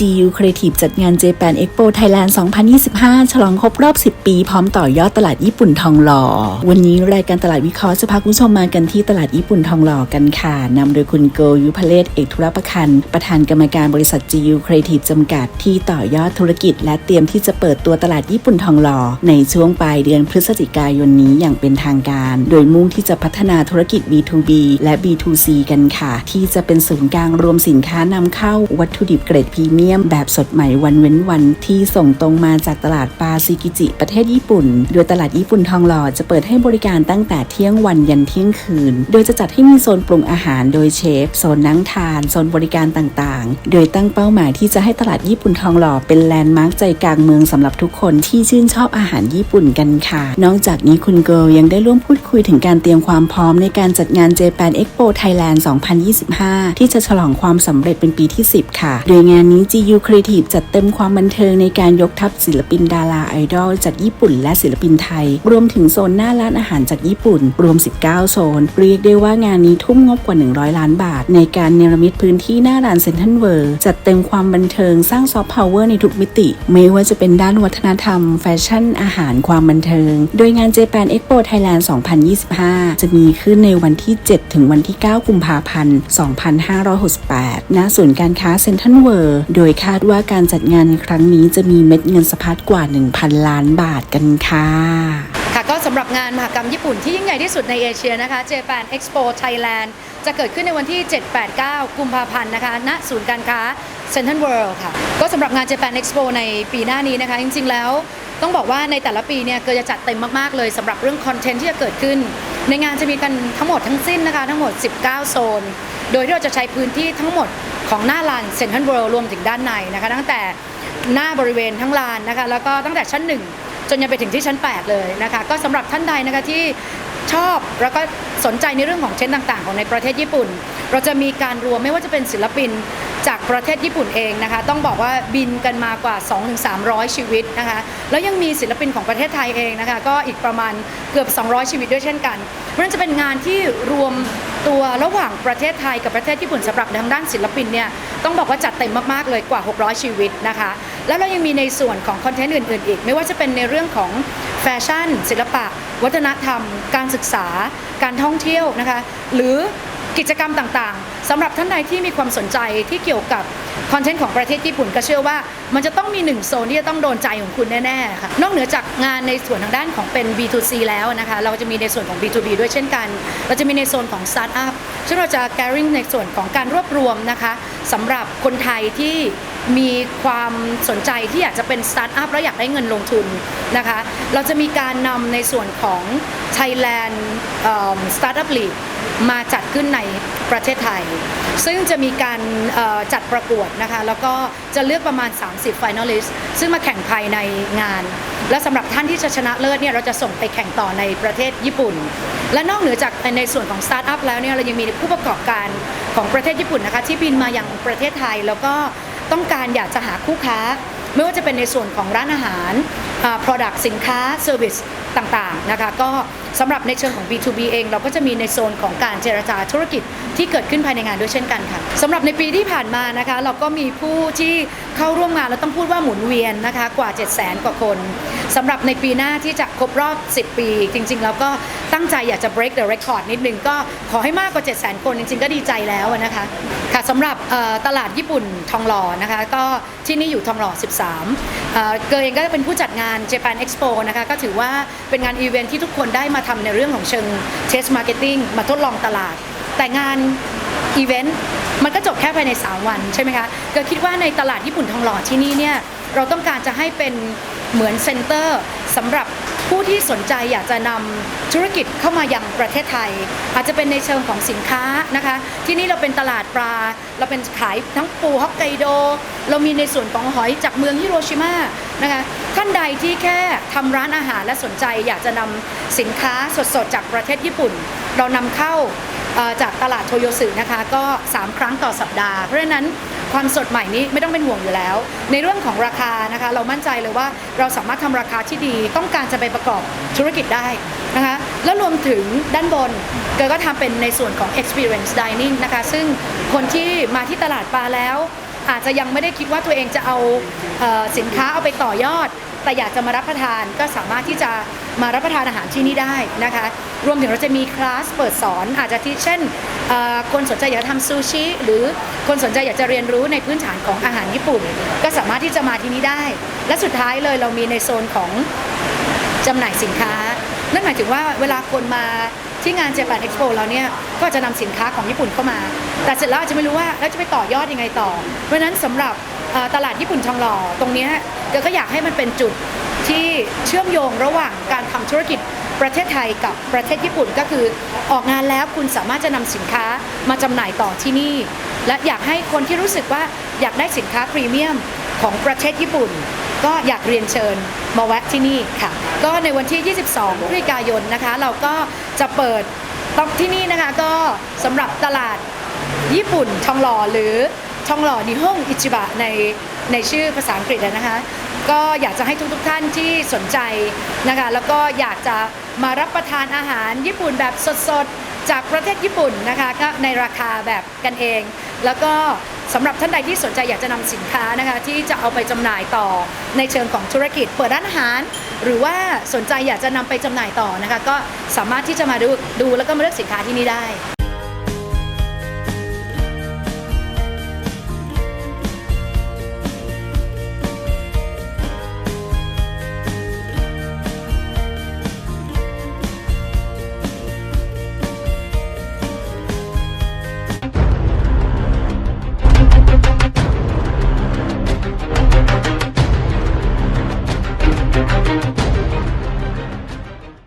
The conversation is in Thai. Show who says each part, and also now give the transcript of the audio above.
Speaker 1: GU Creative จัดงาน Japan Expo Thailand 2025 ฉลองครบรอบ 10 ปี พร้อมต่อยอดตลาดญี่ปุ่นทองหล่อ วันนี้รายการตลาดวิเคราะห์จะพาคุณผู้ชมมากันที่ตลาดญี่ปุ่นทองหล่อกันค่ะ นำโดยคุณโกยุพเลศเอกธุรประคัน ประธานกรรมการบริษัท GU Creative จำกัดที่ต่อยอดธุรกิจ และเตรียมที่จะเปิดตัวตลาดญี่ปุ่นทองหล่อ ในช่วงปลายเดือนพฤศจิกายนนี้อย่างเป็นทางการ โดยมุ่งที่จะพัฒนาธุรกิจ B2B และ B2C กันค่ะ ที่จะเป็นศูนย์กลางรวมสินค้านำเข้าวัตถุดิบเกรดพรีเมียมแบบสดใหม่วันเว้นวันที่ส่งตรงมาจากตลาดปาซิกิจิ ประเทศญี่ปุ่น โดยตลาดญี่ปุ่นทองหล่อจะเปิดให้บริการตั้งแต่เที่ยงวันยันเที่ยงคืน โดยจะจัดให้มีโซนปรุงอาหารโดยเชฟ โซนนั่งทาน โซนบริการต่างๆ โดยตั้งเป้าหมายที่จะให้ตลาดญี่ปุ่นทองหล่อเป็นแลนด์มาร์คใจกลางเมืองสำหรับทุกคนที่ชื่นชอบอาหารญี่ปุ่นกันค่ะ นอกจากนี้คุณเกิลยังได้ร่วมพูดคุยถึงการเตรียมความพร้อมในการจัดงาน Japan Expo Thailand 2025 ที่จะฉลองความสำเร็จเป็นปีที่ 10 ค่ะ โดยงานนี้ GU Creative จัดเต็มความบันเทิงในการยกทัพศิลปินดาราไอดอลจากญี่ปุ่นและศิลปินไทย รวมถึงโซนหน้าร้านอาหารจากญี่ปุ่น รวม 19 โซน เรียกได้ว่างานนี้ทุ่มงบกว่า 100 ล้านบาท ในการเนรมิตพื้นที่หน้าร้านเซ็นทรัลเวิร์จัดเต็มความบันเทิงสร้างซอฟต์พาวเวอร์ในทุกมิติ ไม่ว่าจะเป็นด้านวัฒนธรรม แฟชั่น อาหารความบันเทิง โดยงาน Japan Expo Thailand 2025 จะมีขึ้นในวันที่ 7 ถึงวันที่ 9 กุมภาพันธ์ 2568 ณ ศูนย์การค้าเซ็นทรัลเวิร์โดยคาดว่าการจัดงานในครั้งนี้จะมีเม็ดเงินสะพัดกว่า 1,000 ล้านบาทกันค่ะ
Speaker 2: ค่ะก็สำหรับงานมหกรรมญี่ปุ่นที่ยิ่งใหญ่ที่สุดในเอเชียนะคะ Japan Expo Thailand จะเกิดขึ้นในวันที่ 7-8-9 กุมภาพันธ์นะคะ ณ ศูนย์การค้า Central World ค่ะ ก็สำหรับงาน Japan Expo ในปีหน้านี้นะคะ จริงๆ แล้วต้องบอกว่าในแต่ละปีเนี่ยเกิดจะจัดเต็มมากๆ เลยสำหรับเรื่องคอนเทนต์ที่จะเกิดขึ้น ในงานจะมีกันทั้งหมดทั้งสิ้นนะคะ ทั้งหมด 19 โซน โดยที่เราจะใช้พื้นที่ทั้งหมด ของหน้าลาน Central World รวมถึงด้านในนะคะ ตั้งแต่หน้าบริเวณทั้งลานนะคะ แล้วก็ตั้งแต่ชั้นหนึ่งจนยังไปถึงที่ชั้น 8 เลยนะคะ ก็สำหรับท่านใดนะคะที่ชอบแล้วก็สนใจในเรื่องของเทรนต่าง ๆ ของในประเทศญี่ปุ่น เราจะมีการรวมไม่ว่าจะเป็นศิลปินจากประเทศญี่ปุ่นเองนะคะ ต้องบอกว่าบินกันมากว่า 2-300 ชีวิตนะคะ แล้วยังมีศิลปินของประเทศไทยเองนะคะ ก็อีกประมาณเกือบ 200 ชีวิตด้วยเช่นกันเพราะฉะนั้นจะเป็นงานที่รวม ตัวระหว่างประเทศไทยกับประเทศญี่ปุ่นสำหรับทางด้านศิลปินเนี่ยต้องบอกว่าจัดเต็มมากๆเลยกว่า 600 ชีวิตนะคะ แล้วเรายังมีในส่วนของคอนเทนต์อื่นๆอีก ไม่ว่าจะเป็นในเรื่องของแฟชั่น ศิลปะ วัฒนธรรม การศึกษา การท่องเที่ยวนะคะ หรือกิจกรรมต่างๆ สำหรับท่านใดที่มีความสนใจที่เกี่ยวกับคอนเทนต์ของประเทศญี่ปุ่นก็เชื่อว่า มันจะต้องมีหนึ่งโซนที่จะต้องโดนใจของคุณแน่ๆค่ะนอกเหนือจากงานในส่วนทางด้านของเป็น B2C แล้วนะคะ เราจะมีในส่วนของ B2B ด้วยเช่นกัน เราจะมีในโซนของ Startup ซึ่งเราจะ gathering ในส่วนของการรวบรวมนะคะสำหรับคนไทยที่มีความสนใจที่อยากจะเป็นสตาร์ทอัพแล้วอยากได้เงินลงทุนนะคะ เราจะมีการนำในส่วนของ Thailand Startup League มาจัดขึ้นใน ประเทศไทย ซึ่งจะมีการจัดประกวดนะคะ แล้วก็จะเลือกประมาณ 30 finalist ซึ่งมาแข่งภายในงาน และสำหรับท่านที่จะชนะเลิศเนี่ยเราจะส่งไปแข่งต่อในประเทศญี่ปุ่น และนอกเหนือจากในส่วนของสตาร์ทอัพแล้วเนี่ยเรายังมีผู้ประกอบการของประเทศญี่ปุ่นนะคะที่บินมาอย่างประเทศไทย แล้วก็ต้องการอยากจะหาคู่ค้าไม่ว่าจะเป็นในส่วนของร้านอาหาร product สินค้า service ต่างๆ นะคะ ก็สำหรับในเชิงของ B2B เอง เราก็จะมีในโซนของการเจรจาธุรกิจที่เกิดขึ้นภายในงานด้วยเช่นกันค่ะสำหรับในปีที่ผ่านมานะคะ เราก็มีผู้ที่เข้าร่วมงานแล้วต้องพูดว่าหมุนเวียนนะคะกว่า7 0 0 0 0 0 กว่าคนสำหรับในปีหน้าที่จะครบรอบ 10 ปี จริง ๆ แล้วก็ตั้งใจอยากจะ break the record นิดนึงก็ขอให้มากกว่า 7 0 0 0 0 คน จริง ๆ ก็ดีใจแล้วนะคะค่ะสำหรับตลาดญี่ปุ่นทองหล่อนะคะ ก็ที่นี่อยู่ทองหล่อ 13 เกยเองก็เป็นผู้จัดงาน Japan Expo นะคะก็ถือว่าเป็นงานอีเวนท์ที่ทุกคนได้มาทำในเรื่องของเชิงเทสมาร์เก็ตติ้งมาทดลองตลาด แต่งานอีเวนต์มันก็จบแค่ภายใน 3 วันใช่ไหมคะเก็คิดว่าในตลาดญี่ปุ่นทองหล่อที่นี่เนี่ยเราต้องการจะให้เป็นเหมือนเซ็นเตอร์สำหรับ ผู้ที่สนใจอยากจะนำธุรกิจเข้ามายังประเทศไทย อาจจะเป็นในเชิงของสินค้านะคะ ที่นี่เราเป็นตลาดปลา เราเป็นขายทั้งปูฮอกไกโด เรามีในส่วนของหอยจากเมืองฮิโรชิมานะคะท่านใดที่แค่ทำร้านอาหารและสนใจ อยากจะนำสินค้าสดๆจากประเทศญี่ปุ่น เรานำเข้า จากตลาดโทโยสึนะคะ ก็ 3 ครั้งต่อสัปดาห์ เพราะฉะนั้นความสดใหม่นี้ไม่ต้องเป็นห่วงอยู่แล้ว ในเรื่องของราคานะคะ เรามั่นใจเลยว่าเราสามารถทำราคาที่ดีต้องการจะไปประกอบธุรกิจได้นะคะแล้วรวมถึงด้านบนเกยก็ทำเป็นในส่วนของ experience dining นะคะ ซึ่งคนที่มาที่ตลาดปลาแล้วอาจจะยังไม่ได้คิดว่าตัวเองจะเอาเออสินค้าเอาไปต่อยอด แต่อยากจะมารับประทานก็สามารถที่จะ มารับประทานอาหารที่นี่ได้นะคะ รวมถึงเราจะมีคลาสเปิดสอนอาจจะที่เช่นคนสนใจอยากจะทำซูชิ หรือคนสนใจอยากจะเรียนรู้ในพื้นฐานของอาหารญี่ปุ่น ก็สามารถที่จะมาที่นี่ได้ และสุดท้ายเลยเรามีในโซนของจำหน่ายสินค้า นั่นหมายถึงว่าเวลาคนมาที่งาน Japan Expo เราเนี่ยก็จะนำสินค้าของญี่ปุ่นเข้ามา แต่เสร็จแล้วอาจจะไม่รู้ว่าแล้วจะไปต่อยอดยังไงต่อ เพราะฉะนั้นสำหรับตลาดญี่ปุ่นทองหล่อตรงนี้เดี๋ยวก็อยากให้มันเป็นจุด ที่เชื่อมโยงระหว่างการทำธุรกิจประเทศไทยกับประเทศญี่ปุ่นก็คือออกงานแล้วคุณสามารถจะนำสินค้ามาจำหน่ายต่อที่นี่ และอยากให้คนที่รู้สึกว่าอยากได้สินค้าพรีเมียมของประเทศญี่ปุ่น ก็อยากเรียนเชิญมาแวะที่นี่ค่ะ ก็ในวันที่ 22พฤศจิกายนนะคะ เราก็จะเปิดตองที่นี่นะคะ ก็สำหรับตลาดญี่ปุ่นทองหล่อหรือทองหล่อนิฮงอิจิบะในในชื่อภาษาอังกฤษนะคะ ก็อยากจะให้ทุกๆท่านที่สนใจนะคะแล้วก็อยากจะมารับประทานอาหารญี่ปุ่นแบบสดๆ จากประเทศญี่ปุ่นนะคะก็ในราคาแบบกันเอง แล้วก็สำหรับท่านใดที่สนใจอยากจะนำสินค้านะคะที่จะเอาไปจำหน่ายต่อในเชิงของธุรกิจ เปิดร้านอาหาร หรือว่าสนใจอยากจะนำไปจำหน่ายต่อนะคะก็สามารถที่จะมาดูดูแล้วก็มาเลือกสินค้าที่นี่ได้